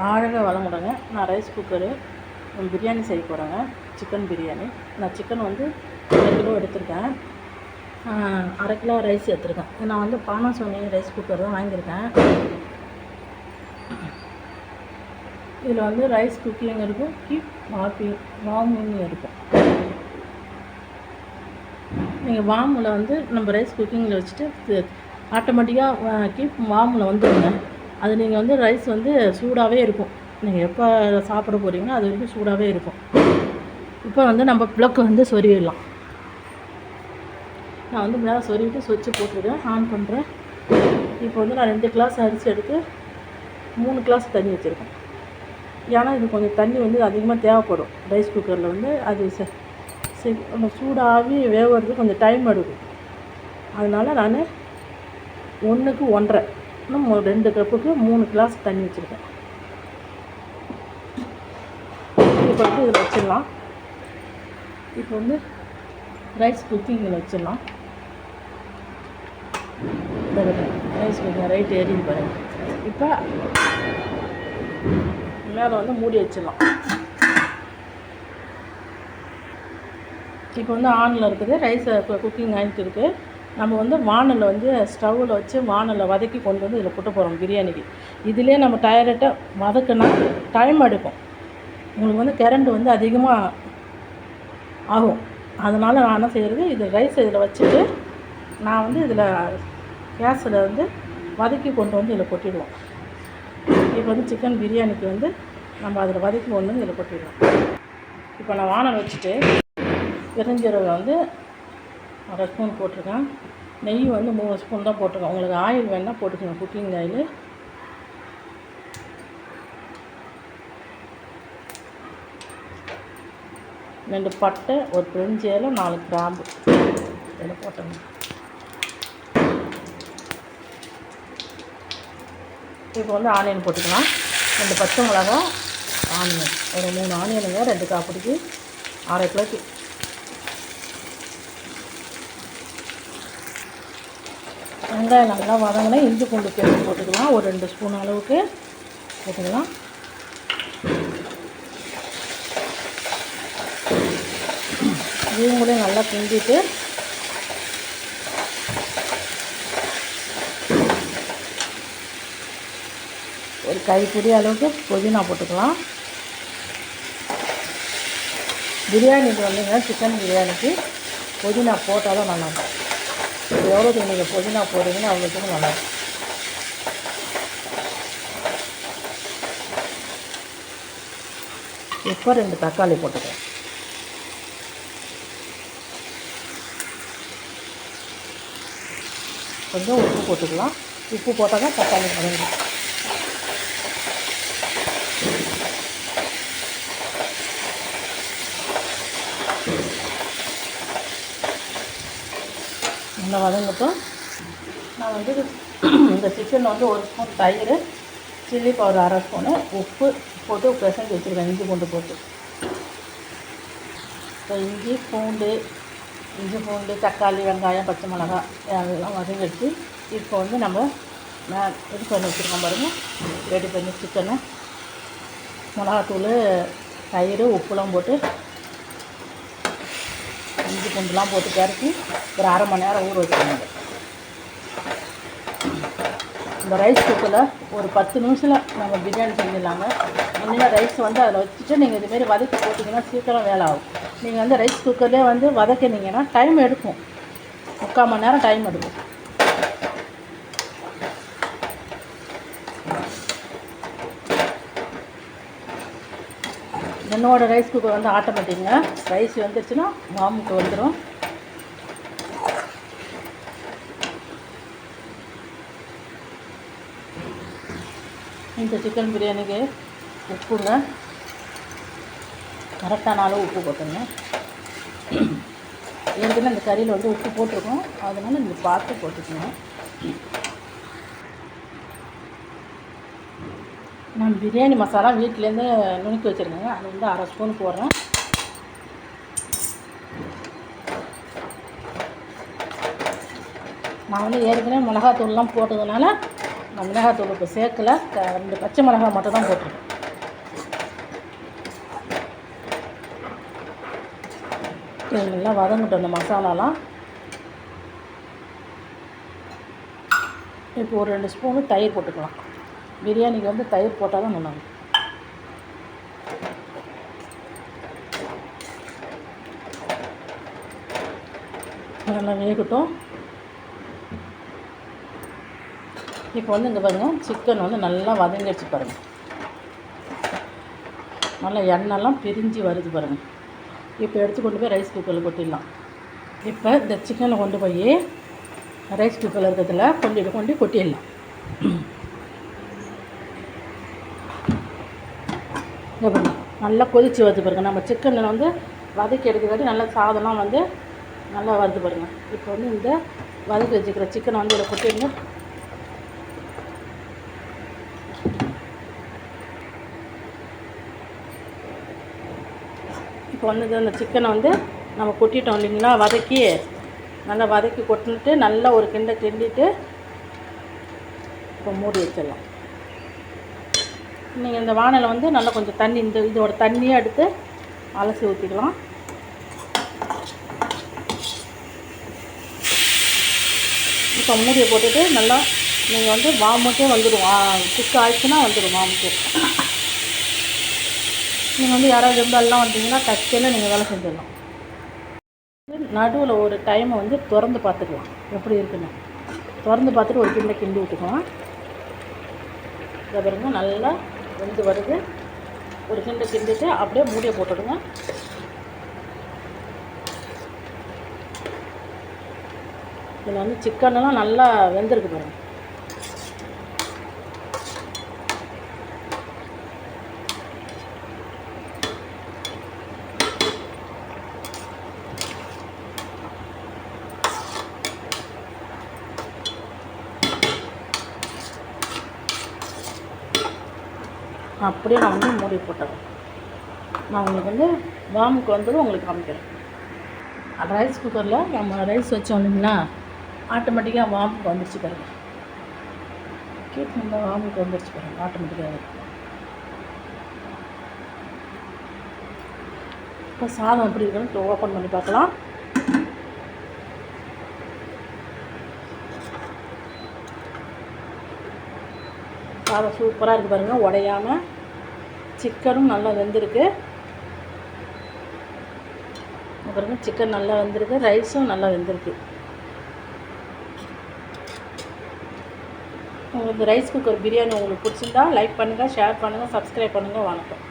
வாழ்க வளமுடங்க. நான் rice cooker biryani செய்ய போகிறேங்க சிக்கன் பிரியாணி. நான் சிக்கன் வந்து அரை கிலோ எடுத்திருக்கேன். அரை கிலோ ரைஸ் எடுத்திருக்கேன். நான் வந்து பானாசோனி ரைஸ் குக்கர் தான் வாங்கியிருக்கேன். இதில் வந்து ரைஸ் குக்கிங் இருக்கும். கீப் வார்மிங் வார்மிங் இருக்கும். நீங்கள் வார்மில் வந்து நம்ம ரைஸ் குக்கிங்கில் வச்சுட்டு ஆட்டோமேட்டிக்காக கீப் வார்மில் வந்துடுங்க. அது நீங்கள் வந்து ரைஸ் வந்து சூடாகவே இருக்கும். நீங்கள் எப்போ சாப்பிட போகிறீங்களோ அது வரைக்கும் சூடாகவே இருக்கும். இப்போ வந்து நம்ம பிளக்கு வந்து சொருவிடலாம் நான் வந்து மேலே சொருவிட்டு சுவிட்சு போட்டுருக்கேன். ஆன் பண்ணுறேன் இப்போ வந்து நான் ரெண்டு கிளாஸ் அரிசி எடுத்து மூணு கிளாஸ் தண்ணி வச்சுருக்கேன். ஏன்னா இது கொஞ்சம் தண்ணி வந்து அதிகமாக தேவைப்படும். ரைஸ் குக்கரில் வந்து அது செ சூடாகி வேவுறதுக்கு கொஞ்சம் டைம் எடுக்கும். அதனால் நான் ஒன்றுக்கு ஒன்றரை இன்னும் ஒரு ரெண்டு கப்புக்கு மூணு கிளாஸ் தண்ணி வச்சுருக்கேன். இப்போ வந்து இதில் வச்சிடலாம். இப்போ வந்து ரைஸ் குக்கிங்கில் வச்சிடலாம். ரைஸ் குக்கிங் ரைட் ஏறிது பாருங்க. இப்போ மேலே வந்து மூடி வச்சிடலாம். இப்போ வந்து ஆனில் இருக்குது ரைஸ் குக்கிங் ஆகிட்டு இருக்குது நம்ம வந்து வானலில் வந்து ஸ்டவ்வில் வச்சு வானலில் வதக்கி கொண்டு வந்து இதில் கொட்ட போகிறோம் பிரியாணிக்கு. இதிலே நம்ம டைரெக்டாக வதக்குனா டைம் எடுக்கும். உங்களுக்கு வந்து கரண்ட் வந்து அதிகமாக ஆகும். அதனால் நான் என்ன செய்கிறது இது ரைஸ் இதில் வச்சுட்டு நான் வந்து இதில் கேஸில் வந்து வதக்கி கொண்டு வந்து இதில் கொட்டிடுவோம். இப்போ வந்து சிக்கன் பிரியாணிக்கு வந்து நம்ம அதில் வதக்கி கொண்டு வந்து இதில் கொட்டிடுவோம். இப்போ நான் வானல் வச்சுட்டு பெருஞ்சீரகம் வந்து அரை ஸ்பூன் போட்டிருக்கேன். நெய் வந்து மூணு ஸ்பூன் தான் போட்டிருக்கேன். உங்களுக்கு ஆயில் வேணால் போட்டுக்கணும் குக்கிங் ஆயில். ரெண்டு பட்டை ஒரு பெருஞ்சேலம் நாலு கிராம்பு. இதில் போட்டோங்க இப்போ வந்து ஆனியன் போட்டுக்கலாம். ரெண்டு பச்சை மிளகா ஆனியன். ஒரு மூணு ஆனியனுங்க ரெண்டு காப்பிடிக்கு அரை கிலோக்கு வெங்காயம் நல்லா வதங்கினா இஞ்சி பூண்டு பேஸ்ட் போட்டுக்கலாம். ஒரு ரெண்டு ஸ்பூன் அளவுக்கு போட்டுக்கலாம். இவங்களையும் நல்லா கிண்டிட்டு ஒரு கைப்பிடி அளவுக்கு புதினா போட்டுக்கலாம். பிரியாணிக்கு வந்துங்க சிக்கன் பிரியாணிக்கு புதினா போட்டால் தான் நல்லாயிருக்கும் எவ்வளோக்கு நீங்கள் புதினா போடுறீங்களோ அவ்வளோத்துக்கு நல்லாயிருக்கும் இப்போ ரெண்டு தக்காளி போட்டுக்கிறேன் கொஞ்சம் உப்பு போட்டுக்கலாம். உப்பு போட்டால் தான் தக்காளி வதங்கும் நல்லா வதங்கட்டும். நான் வந்து இந்த சிக்கனில் வந்து ஒரு ஸ்பூன் தயிர் சில்லி பவுடர் அரை ஸ்பூனு உப்பு போட்டு பிசைஞ்சு வச்சுருக்கேன் இஞ்சி பூண்டு போட்டு. இப்போ இஞ்சி பூண்டு இஞ்சி பூண்டு தக்காளி வெங்காயம் பச்சை மிளகாய் அதெல்லாம் வதங்கிடுச்சு இப்போ வந்து நம்ம நான் இது பண்ணி வச்சுருக்கோம் பாருங்கள் ரெடி பண்ணி சிக்கனை மிளகாத்தூள் தயிர் உப்புலாம் போட்டு இஞ்சி பூண்டுலாம் போட்டு கரைச்சி ஒரு அரை மணி நேரம் ஊற வச்சுக்கோங்க. இந்த ரைஸ் குக்கரில் ஒரு பத்து நிமிஷத்தில் நம்ம பிரியாணி செஞ்சிடலாங்க. முன்னாடி ரைஸ் வந்து அதில் வச்சுட்டு நீங்கள் இதுமாரி வதக்கி போட்டிங்கன்னா சீக்கிரம் வேலை ஆகும் நீங்கள் வந்து ரைஸ் குக்கர்லேயே வந்து வதக்கினீங்கன்னா டைம் எடுக்கும். முக்கால் மணி நேரம் டைம் எடுக்கும். என்னோட ரைஸ் குக்கர் வந்து ஆட்டோமேட்டிக்குங்க ரைஸ் வந்துருச்சுன்னா மாமுக்கு வந்துடும் இந்த சிக்கன் பிரியாணிக்கு உப்புங்க. கரெக்டான அளவு உப்பு போட்டுங்க ஏற்கனவே இந்த கறியில் வந்து உப்பு போட்டிருக்கோம். அதனால் நீங்கள் பார்த்து போட்டுக்கணும் நான் பிரியாணி மசாலா வீட்டிலேருந்து நுணுக்கி வச்சுருக்கேங்க. அது வந்து அரை ஸ்பூன் போடுறேன். நான் வந்து ஏற்கனவே மிளகாத்தூள்லாம் போட்டதுனால நான் மிளகாத்தூள் இப்போ சேர்க்கல. ரெண்டு பச்சை மிளகாய் மட்டும் தான் போட்டிருக்கேன். நல்லா வதங்கட்டும் இந்த மசாலாலாம். இப்போ ஒரு ரெண்டு ஸ்பூனு தயிர் போட்டுக்கலாம். பிரியாணிக்கு வந்து தயிர் போட்டால் தான் நல்லாயிருக்கும் நல்லா வேகட்டும். இப்போ வந்து இங்கே பாருங்கள் சிக்கன் வந்து நல்லா வதங்கிடுச்சு பாருங்கள் நல்லா எண்ணெய்லாம் பிரிஞ்சு வருது பாருங்கள் இப்போ எடுத்து கொண்டு போய் ரைஸ் குக்கரில் கொட்டிடலாம். இப்போ இந்த சிக்கனை கொண்டு போய் ரைஸ் குக்கரில் இருக்கிறதுல கொண்டு கொண்டு கொட்டிடலாம். இங்கே நல்லா கொதித்து வருது பாருங்க. நம்ம சிக்கனில் வந்து வதக்கி எடுக்கிறதாட்டி நல்லா சாதம்லாம் வந்து நல்லா வருது பாருங்க. இப்போ வந்து இந்த வதக்கி வச்சுக்கிற சிக்கனை வந்து இதில் கொட்டிடுங்க இப்போ வந்து அந்த சிக்கனை வந்து நம்ம கொட்டிட்டோம் இல்லைங்களா? வதக்கி நல்லா வதக்கி கொட்டினுட்டு நல்லா ஒரு கிண்டை கிண்டிட்டு இப்போ மூடி வச்சிடலாம். நீங்கள் இந்த வானலை வந்து நல்லா கொஞ்சம் தண்ணி இந்த இதோட தண்ணியை எடுத்து அலசி ஊற்றிக்கலாம் இப்போ மூடியை போட்டுட்டு நல்லா நீங்கள் வந்து வாமுக்கே வந்துடும் குக் ஆயிடுச்சுன்னா வந்துடும் வாமுக்கு. நீங்கள் வந்து யாராவது இருந்தாலெலாம் வந்தீங்கன்னா டக்குன்னு நீங்கள் வேலை செஞ்சிடலாம். நடுவில் ஒரு டைமை வந்து திறந்து பார்த்துக்கலாம். எப்படி இருக்குன்னு. திறந்து பார்த்துட்டு ஒரு கிண்டை கிண்டி விட்டுக்கலாம். இதை பாருங்க நல்லா வெந்து வருது. ஒரு கிண்டு கிண்டிட்டு அப்படியே மூடியை போட்டுடுங்க. இதில் வந்து சிக்கன்லாம் நல்லா வெந்திருக்கு பாருங்கள் அப்படியே நான் வந்து மூடி போட்டுறேன் நான் உங்களுக்கு வந்து வாமுக்கு வந்ததும் உங்களுக்கு காமிக்கிறேன். ரைஸ் குக்கரில் நம்ம ரைஸ் வச்சோம் இல்லைங்களா? ஆட்டோமேட்டிக்காக வாமுக்கு வந்துருச்சு பாருங்க. கேட்டு நம்ம வாமுக்கு வந்துருச்சு பாருங்க ஆட்டோமேட்டிக்காக இப்போ சாதம் எப்படி இருக்குன்னு ஓப்பன் பண்ணி பார்க்கலாம். சாதம் சூப்பராக இருக்குது பாருங்கள் உடையாமல் சிக்கனும் நல்லா வெந்திருக்கு. இங்க சிக்கன் நல்லா வெந்திருக்கு ரைஸும் நல்லா வெந்திருக்கு. உங்களுக்கு ரைஸ் குக்கர் பிரியாணி உங்களுக்கு பிடிச்சிருந்தா லைக் பண்ணுங்கள் ஷேர் பண்ணுங்கள் சப்ஸ்கிரைப் பண்ணுங்கள் வணக்கம்.